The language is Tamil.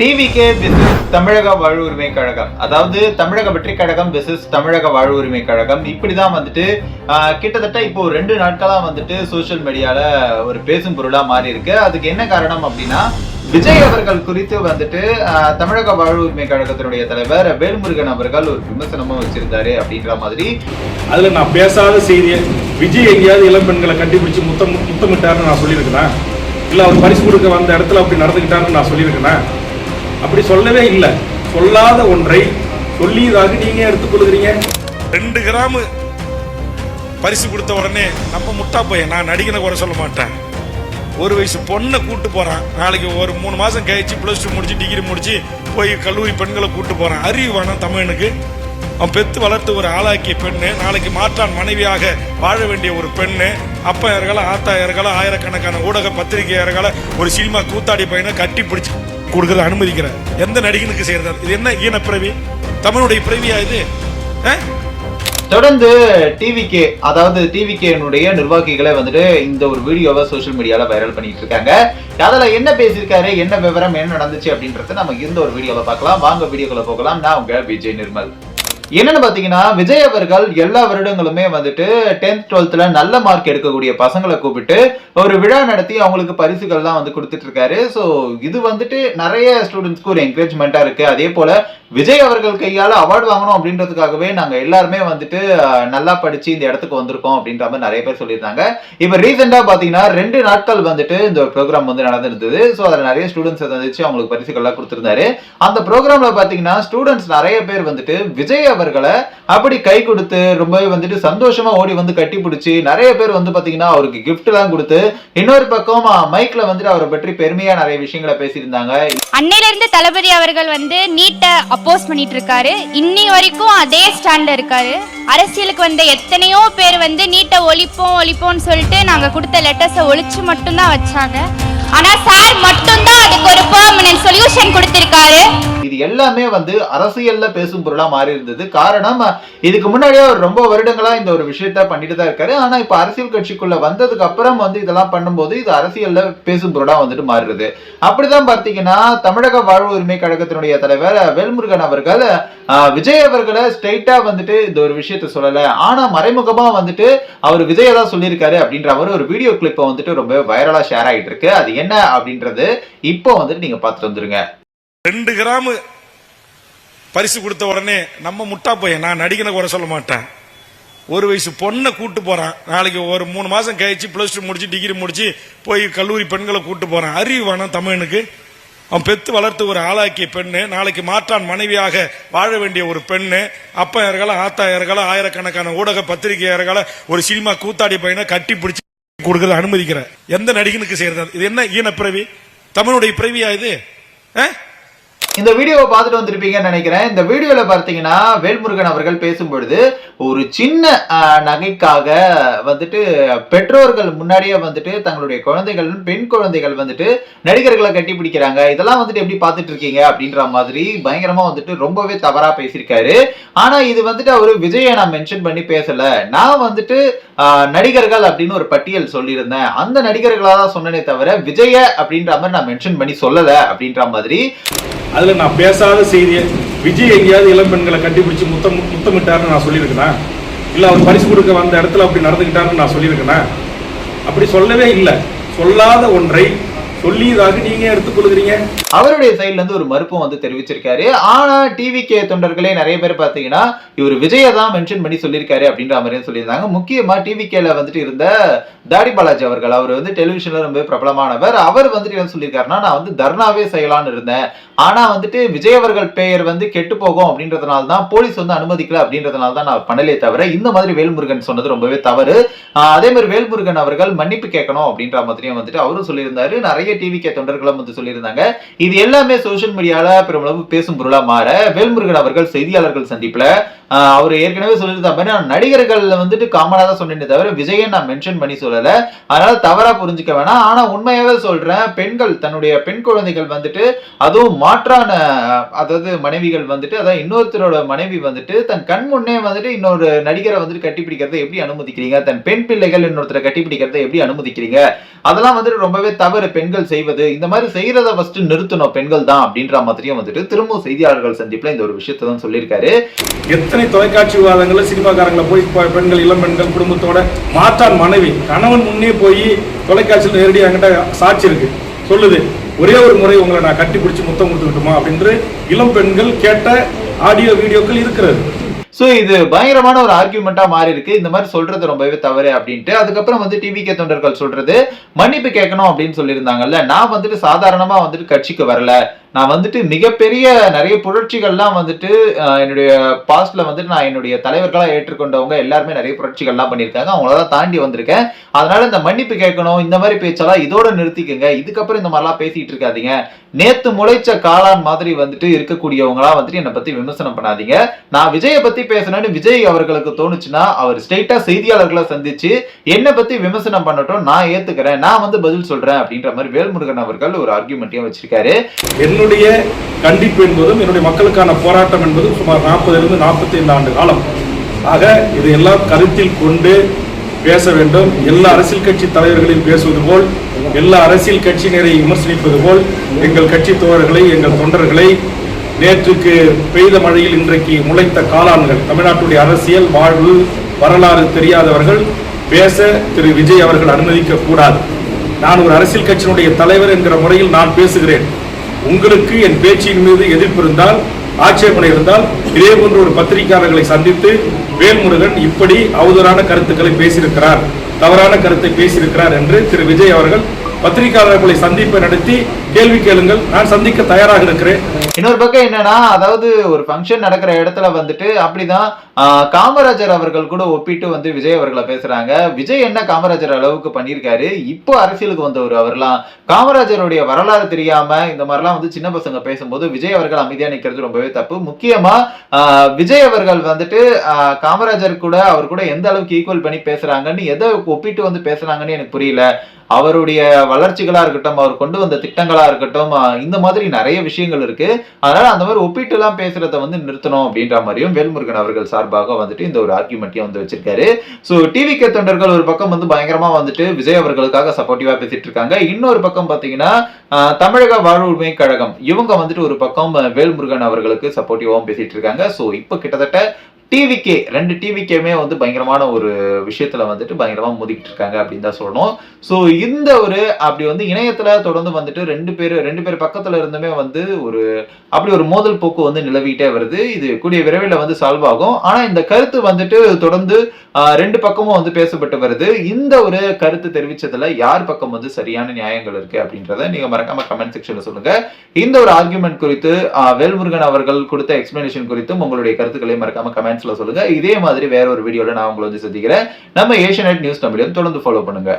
டிவிகே பிசிஸ் தமிழக வாழ் உரிமை கழகம். அதாவது தமிழக வெற்றி கழகம் பிசிஸ் தமிழக வாழ் உரிமை கழகம். இப்படிதான் வந்துட்டு கிட்டத்தட்ட இப்போ ரெண்டு நாட்களா வந்துட்டு சோஷியல் மீடியால ஒரு பேசும் பொருளா மாறி இருக்கு அதுக்கு என்ன காரணம் அப்படின்னா விஜய் அவர்கள் குறித்து வந்துட்டு தமிழக வாழ் உரிமை கழகத்தினுடைய தலைவர் வேல்முருகன் அவர்கள் ஒரு விமர்சனமும் வச்சிருந்தாரு அப்படின்ற மாதிரி. அதுல நான் பேசாத செய்தியை விஜய் எங்கேயாவது இளம் பெண்களை கண்டுபிடிச்சு முத்தம் முத்தமிட்டாருன்னு நான் சொல்லியிருக்கிறேன் இல்ல அவர் பரிசு கொடுக்க வந்த இடத்துல அப்படி நடந்துக்கிட்டாருன்னு நான் சொல்லியிருக்கிறேன் அப்படி சொல்லவே இல்லை. சொல்லாத ஒன்றை சொல்லியதாக நீங்க எடுத்துக்கொள்கிறீங்க ரெண்டு கிராம் பரிசு கொடுத்த உடனே நம்ம முட்டா பையன் நான் நடிகனை குறை சொல்ல மாட்டேன். ஒரு வயசு பொண்ணை கூட்டு போறான். நாளைக்கு ஒரு மூணு மாசம் கழிச்சு பிளஸ் டூ முடிச்சு டிகிரி முடிச்சு போய் கல்லூரி பெண்களை கூட்டு போறான். அறிவு வேணாம் தமிழனுக்கு. அவன் பெத்து வளர்த்து ஒரு ஆளாக்கிய பெண்ணு. நாளைக்கு மாற்றான் மனைவியாக வாழ வேண்டிய ஒரு பெண்ணு. அப்பா இறகல ஆத்தா இறகல ஆயிரக்கணக்கான ஊடக பத்திரிகை ஒரு சினிமா கூத்தாடி பையனை கட்டி பிடிச்சான் கொடுக்கறத அனுமதிக்கிறேன். எந்த நடிகனுக்கு செய்யறது? இது என்ன ஈன பிறவி? தமிழுடைய பிறவியா இது? ஆ? தொடர்ந்து டிவிகே அதாவது டிவிகேனுடைய நிர்வாகிகளை வந்துட்டு இந்த ஒரு வீடியோவை சோஷியல் மீடியால வைரல் பண்ணிட்டு இருக்காங்க. அதில் என்ன பேசியிருக்காரு என்ன விவரம் என்ன நடந்துச்சு அப்படின்றத நம்ம இந்த ஒரு வீடியோவை பார்க்கலாம். வாங்க வீடியோக்குள்ள போகலாம். நான் உங்க விஜய் நிர்மல். என்னன்னு பாத்தீங்கன்னா விஜய் அவர்கள் எல்லா வருடங்களுமே வந்துட்டு டென்த் டுவெல்த்ல நல்ல மார்க் எடுக்கக்கூடிய பசங்களை கூப்பிட்டு ஒரு விழா நடத்தி அவங்களுக்கு பரிசுகள்லாம் வந்து கொடுத்துட்டு இருக்காரு. ஸோ இது வந்துட்டு நிறைய ஸ்டூடெண்ட்ஸ்க்கு ஒரு என்கரேஜ்மெண்ட்டாக இருக்கு. அதே போல விஜய் அவர்கள் கையால அவார்டு வாங்கணும் அப்படின்றதுக்காகவே நாங்க எல்லாருமே வந்துட்டு நல்லா படிச்சு இந்த இடத்துக்கு வந்திருக்கோம் அப்படின்ற மாதிரி நிறைய பேர் சொல்லியிருந்தாங்க. இப்ப ரீசெண்டா பாத்தீங்கன்னா ரெண்டு நாட்கள் வந்துட்டு இந்த ப்ரோக்ராம் வந்து நடந்திருந்தது. ஸோ அதில் நிறைய ஸ்டூடெண்ட்ஸ் சந்திச்சு அவங்களுக்கு பரிசுகள்லாம் கொடுத்துருந்தாரு. அந்த ப்ரோக்ராம்ல பாத்தீங்கன்னா ஸ்டூடெண்ட்ஸ் நிறைய பேர் வந்துட்டு விஜய் அவர்களை அப்படி கை கொடுத்து ரொம்பவே வந்துட்டு சந்தோஷமா ஓடி வந்து கட்டி பிடிச்சி நிறைய பேர் வந்து பாத்தீங்கன்னா அவருக்கு கிஃப்ட் எல்லாம் கொடுத்து இன்னொரு பக்கம் மைக்ல வந்துட்டு அவரை பற்றி பெருமையா நிறைய விஷயங்களை பேசியிருந்தாங்க. அன்னையில இருந்து தளபதி அவர்கள் வந்து நீட்டை அப்போஸ் பண்ணிட்டு இருக்காரு. இன்னி வரைக்கும் அதே ஸ்டாண்ட்ல இருக்காரு. அரசியலுக்கு வந்த எத்தனையோ பேர் வந்து நீட்டை ஒழிப்போம் ஒழிப்போம்னு சொல்லிட்டு நாங்க கொடுத்த லெட்டர்ஸை ஒழிச்சு மட்டும்தான் வச்சாங்க. ஆனா சார் மட்டும்தான் அதுக்கு ஒரு பெர்மனன்ட் சொல்யூஷன் கொடுத்திருக்காரு. எல்லாமே வந்து அரசியல்ல பேசும் பொருளா மாறி இருந்தது. காரணம் இதுக்கு முன்னாடியே அவர் ரொம்ப வருடங்களா இந்த ஒரு விஷயத்த பண்ணிட்டு தான் இருக்காரு. ஆனா இப்ப அரசியல் கட்சிக்குள்ள வந்ததுக்கு அப்புறம் வந்து இதெல்லாம் பண்ணும்போது இது அரசியல்ல பேசும் பொருளா வந்துட்டு மாறுது. அப்படிதான் பார்த்தீங்கன்னா தமிழக வாழ்வு உரிமை கழகத்தினுடைய தலைவர் வேல்முருகன் அவர்கள் விஜய் அவர்களை ஸ்ட்ரைட்டா வந்துட்டு இந்த ஒரு விஷயத்த சொல்லல. ஆனா மறைமுகமா வந்துட்டு அவர் விஜய தான் சொல்லியிருக்காரு அப்படின்ற மாதிரி ஒரு வீடியோ கிளிப்பை வந்துட்டு ரொம்ப வைரலா ஷேர் ஆயிட்டு இருக்கு. அது என்ன அப்படின்றது இப்போ வந்துட்டு நீங்க பார்த்துட்டு வந்துருங்க. ரெண்டு கிராம் பரிசு கொடுத்த உடனே நம்ம முட்டா பையன் நான் நடிகனை குறை சொல்ல மாட்டேன். ஒரு வயசு பொண்ணை கூட்டு போறான். நாளைக்கு ஒரு மூணு மாசம் கழிச்சு பிளஸ் டூ முடிச்சு டிகிரி முடிச்சு போய் கல்லூரி பெண்களை கூட்டு போறான். அறிவு வேணாம் தமிழனுக்கு. அவன் பெத்து வளர்த்து ஒரு ஆளாக்கிய பெண்ணு நாளைக்கு மாற்றான் மனைவியாக வாழ வேண்டிய ஒரு பெண்ணு அப்பா இறகல ஆத்தா இறகல ஆயிரக்கணக்கான ஊடக பத்திரிகை ஒரு சினிமா கூத்தாடி பையனை கட்டி பிடிச்சி கொடுக்கறது அனுமதிக்கிற எந்த நடிகனுக்கு செய்யறது? இது என்ன ஈன பிறவி தமிழுடைய பிறவியா இது? ஆ? இந்த வீடியோவை பார்த்துட்டு வந்திருப்பீங்கன்னு நினைக்கிறேன். இந்த வீடியோவில் பார்த்தீங்கன்னா வேல்முருகன் அவர்கள் பேசும்பொழுது ஒரு சின்ன நகைக்காக வந்துட்டு பெற்றோர்கள் முன்னாடியே வந்துட்டு தங்களுடைய குழந்தைகள் பெண் குழந்தைகள் வந்துட்டு நடிகர்களை கட்டி பிடிக்கிறாங்க. இதெல்லாம் வந்துட்டு எப்படி பார்த்துட்டு இருக்கீங்க அப்படின்ற மாதிரி பயங்கரமா வந்துட்டு ரொம்பவே தவறா பேசியிருக்காரு. ஆனா இது வந்துட்டு அவரு விஜயை நான் மென்ஷன் பண்ணி பேசல. நான் வந்துட்டு நடிகர்கள் அப்படின்னு ஒரு பட்டியல் சொல்லியிருந்தேன். அந்த நடிகர்களாக தான் சொன்னனே தவிர விஜய அப்படின்ற மாதிரி நான் மென்ஷன் பண்ணி சொல்லல அப்படின்ற மாதிரி. அதுல நான் பேசாத செய்தியை விஜய் எங்கேயாவது இளம் பெண்களை கட்டிப்பிடிச்சு முத்தம் முத்தமிட்டாருன்னு நான் சொல்லியிருக்கிறேன் இல்ல அவர் பரிசு கொடுக்க வந்த இடத்துல அப்படி நடந்துக்கிட்டாருன்னு நான் சொல்லியிருக்கிறேன் அப்படி சொல்லவே இல்லை. சொல்லாத ஒன்றை சொல்லியதாக நீங்க எடுத்துக்கொள்கிறீங்க. அவருடைய சைட்ல இருந்து ஒரு மறுப்பும் வந்து தெரிவிச்சிருக்காரு. ஆனா டிவி கே தொண்டர்களே நிறைய பேர் பாத்தீங்கன்னா இவர் விஜய தான் மென்ஷன் பண்ணி சொல்லியிருக்காரு அப்படின்ற மாதிரியும் சொல்லியிருந்தாங்க. முக்கியமா டிவி கேல வந்துட்டு இருந்த தாடி பாலாஜி அவர்கள் அவர் வந்து டெலிவிஷன்ல ரொம்ப பிரபலமானவர். அவர் வந்துட்டு என்ன சொல்லியிருக்காருன்னா நான் வந்து தர்ணாவே செய்யலாம்னு இருந்தேன். ஆனா வந்துட்டு விஜய் அவர்கள் பெயர் வந்து கெட்டு போகும் அப்படின்றதுனால தான் போலீஸ் வந்து அனுமதிக்கல அப்படின்றதுனால தான் நான் பண்ணலே தவிர இந்த மாதிரி வேல்முருகன் சொன்னது ரொம்பவே தவறு. அதே மாதிரி வேல்முருகன் அவர்கள் மன்னிப்பு கேட்கணும் அப்படின்ற மாதிரியும் வந்துட்டு அவரும் சொல்லியிருந்தாரு. நிறைய டிவி கே தொண்டர்களும் வந்து சொல்லியிருந்தாங்க. இது எல்லாமே சோசியல் மீடியால பெருமளவு பேசும் பொருளா மாற வேல்முருகன் அவர்கள் செய்தியாளர்கள் சந்திப்புல அவர் ஏற்கனவே சொல்லியிருந்த மாதிரி நான் நடிகர்கள் வந்துட்டு காமனாக தான் சொன்னேனே தவிர விஜயை நான் மென்ஷன் பண்ணி சொல்லலை. அதனால தவறாக புரிஞ்சுக்க வேணாம். ஆனால் உண்மையாகவே சொல்கிறேன் பெண்கள் தன்னுடைய பெண் குழந்தைகள் வந்துட்டு அதுவும் மாற்றான அதாவது மனைவிகள் வந்துட்டு அதாவது இன்னொருத்தரோட மனைவி வந்துட்டு தன் கண் முன்னே வந்துட்டு இன்னொரு நடிகரை வந்துட்டு கட்டிப்பிடிக்கிறதை எப்படி அனுமதிக்கிறீங்க? தன் பெண் பிள்ளைகள் இன்னொருத்தரை கட்டிப்பிடிக்கிறத எப்படி அனுமதிக்கிறீங்க? அதெல்லாம் வந்துட்டு ரொம்பவே தவறு பெண்கள் செய்வது. இந்த மாதிரி செய்கிறத ஃபர்ஸ்ட் நிறுத்தணும் பெண்கள் தான் அப்படின்ற மாதிரியும் வந்துட்டு திரும்ப செய்தியாளர்கள் சந்திப்பில் இந்த ஒரு விஷயத்தை தான் சொல்லியிருக்காரு. எத்தனை தொலைக்காட்சி விவாதங்களில் சினிமாக்காரங்களை போய் பெண்கள் இளம் பெண்கள் குடும்பத்தோட மாற்றான் மனைவி. கணவன் முன்னே போய் தொலைக்காட்சியில் நேரடி என்கிட்ட சாட்சி இருக்கு. சொல்லுது ஒரே ஒரு முறை உங்களை நான் கட்டி பிடிச்சி முத்தம் கொடுத்துக்கிட்டுமா? அப்படின்னு இளம் பெண்கள் கேட்ட ஆடியோ வீடியோக்கள் இருக்கிறது. ஸோ இது பயங்கரமான ஒரு ஆர்கியூமெண்ட்டாக மாறி இருக்கு இந்த மாதிரி சொல்றது ரொம்பவே தவறு அப்படின்ட்டு. அதுக்கப்புறம் வந்து டிவி கே தொண்டர்கள் சொல்றது மன்னிப்பு கேட்கணும் அப்படின்னு சொல்லியிருந்தாங்கல்ல. நான் வந்துட்டு சாதாரணமாக வந்துட்டு கட்சிக்கு வரல. நான் வந்துட்டு மிகப்பெரிய நிறைய புரட்சிகள்லாம் வந்துட்டு என்னுடைய பாஸ்ட்ல வந்துட்டு நான் என்னுடைய தலைவர்களாக ஏற்றுக்கொண்டவங்க எல்லாருமே நிறைய புரட்சிகள்லாம் பண்ணியிருக்காங்க. அவங்களதான் தாண்டி வந்திருக்கேன். அதனால இந்த மன்னிப்பு கேட்கணும் இந்த மாதிரி பேச்செல்லாம் இதோட நிறுத்திக்கங்க. இதுக்கப்புறம் இந்த மாதிரிலாம் பேசிட்டு இருக்காதீங்க. நேத்து முளைச்ச காளான் மாதிரி வந்துட்டு இருக்கக்கூடியவங்களா வந்துட்டு என்னை பத்தி விமர்சனம் பண்ணாதீங்க. நான் விஜயை பத்தி பேசணும்னு விஜய் அவர்களுக்கு தோணுச்சுன்னா அவர் ஸ்ட்ரெயிட்டா செய்தியாளர்களை சந்திச்சு என்னை பத்தி விமர்சனம் பண்ணட்டும் நான் ஏத்துக்கிறேன். நான் வந்து பதில் சொல்றேன் அப்படின்ற மாதிரி வேல்முருகன் அவர்கள் ஒரு ஆர்கியூமெண்ட்டையும் வச்சிருக்காரு. என்னுடைய கண்டிப்பு என்பதும் என்னுடைய மக்களுக்கான போராட்டம் என்பதும் சுமார் நாற்பதிலிருந்து நாற்பத்தைந்து ஆண்டு காலம். ஆக இதையெல்லாம் கருத்தில் கொண்டு பேச வேண்டும். எல்லா அரசியல் கட்சி தலைவர்களையும் பேசுவது போல் எல்லா அரசியல் கட்சியினரை விமர்சனிப்பது போல் எங்கள் கட்சி தோழர்களை எங்கள் தொண்டர்களை நேற்றுக்கு பெய்த மழையில் இன்றைக்கு முளைத்த காளான்கள் தமிழ்நாட்டுடைய அரசியல் வாழ்வு வரலாறு தெரியாதவர்கள் பேச திரு விஜய் அவர்கள் அனுமதிக்க கூடாது நான் ஒரு அரசியல் கட்சியினுடைய தலைவர் என்கிற முறையில் நான் பேசுகிறேன். உங்களுக்கு என் பேச்சின் மீது எதிர்ப்பு இருந்தால் ஆட்சேபனை இருந்தால் இதே போன்ற ஒரு பத்திரிகையாளர்களை சந்தித்து வேல்முருகன் இப்படி அவதூறான கருத்துக்களை பேசியிருக்கிறார் தவறான கருத்தை பேசியிருக்கிறார் என்று திரு விஜய் அவர்கள் பத்திரிகையாளர்களை சந்திப்பை நடத்தி கேள்வி கேளுங்கள். நான் சந்திக்க தயாராக இருக்கிறேன். இன்னொரு பக்கம் என்னன்னா அதாவது ஒரு ஃபங்க்ஷன் நடக்கிற இடத்துல வந்துட்டு அப்படிதான் ஆஹ், காமராஜர் அவர்கள் கூட ஒப்பிட்டு வந்து விஜய் அவர்களை பேசுறாங்க. விஜய் என்ன காமராஜர் அளவுக்கு பண்ணியிருக்காரு? இப்போ அரசியலுக்கு வந்தவர் அவர்லாம். காமராஜருடைய வரலாறு தெரியாம இந்த மாதிரிலாம் வந்து சின்ன பசங்க பேசும்போது விஜய் அவர்கள் அமைதியா நிற்கிறது ரொம்பவே தப்பு. முக்கியமா ஆஹ், விஜய் அவர்கள் வந்துட்டு ஆஹ், காமராஜர் கூட அவர் கூட எந்த அளவுக்கு ஈக்குவல் பண்ணி பேசுறாங்கன்னு எதை ஒப்பிட்டு வந்து பேசுறாங்கன்னு எனக்கு புரியல. அவருடைய வளர்ச்சிகளாக இருக்கட்டும் அவர் கொண்டு வந்த திட்டங்களாக இருக்கட்டும் இந்த மாதிரி நிறைய விஷயங்கள் இருக்கு. அதனால அந்த மாதிரி ஒப்பிட்டுலாம் பேசுறத வந்து நிறுத்தணும் அப்படின்ற மாதிரியும் வேல்முருகன் அவர்கள் சார்பாக வந்துட்டு இந்த ஒரு ஆர்குமெண்ட்டையும் வந்து வச்சிருக்காரு. ஸோ டிவி கே தொண்டர்கள் ஒரு பக்கம் வந்து பயங்கரமா வந்துட்டு விஜய் அவர்களுக்காக சப்போர்ட்டிவா பேசிட்டு இருக்காங்க. இன்னொரு பக்கம் பார்த்தீங்கன்னா தமிழக வாழ்வுரிமை கழகம். இவங்க வந்துட்டு ஒரு பக்கம் வேல்முருகன் அவர்களுக்கு சப்போர்ட்டிவாகவும் பேசிட்டு இருக்காங்க. ஸோ இப்போ கிட்டத்தட்ட டிவிகே ரெண்டு டிவிக்கேமே வந்து பயங்கரமான ஒரு விஷயத்துல வந்துட்டு பயங்கரமா மோதிக்கிட்டு இருக்காங்க அப்படின்னு தான் சொல்லணும். ஸோ இந்த ஒரு அப்படி வந்து இணையத்துல தொடர்ந்து வந்துட்டு ரெண்டு பேர் ரெண்டு பேர் பக்கத்துல இருந்துமே வந்து ஒரு அப்படி ஒரு மோதல் போக்கு வந்து நிலவிட்டே வருது. இது கூடிய விரைவில் வந்து சால்வ் ஆகும். ஆனா இந்த கருத்து வந்துட்டு தொடர்ந்து ரெண்டு பக்கமும் வந்து பேசப்பட்டு வருது. இந்த ஒரு கருத்து தெரிவிச்சதுல யார் பக்கம் வந்து சரியான நியாயங்கள் இருக்கு அப்படின்றத நீங்க மறக்காம கமெண்ட் செக்ஷன்ல சொல்லுங்க. இந்த ஒரு ஆர்குமெண்ட் குறித்து வேல்முருகன் அவர்கள் கொடுத்த எக்ஸ்பிளனேஷன் குறித்தும் உங்களுடைய கருத்துக்களை மறக்காம கமெண்ட் கமெண்ட்ஸில் சொல்லுங்க. இதே மாதிரி வேற ஒரு வீடியோவில் நான் உங்களை வந்து சந்திக்கிறேன். நம்ம ஏஷியநெட் நியூஸ் தமிழையும் தொடர்ந்து ஃபாலோ பண்ணுங்க.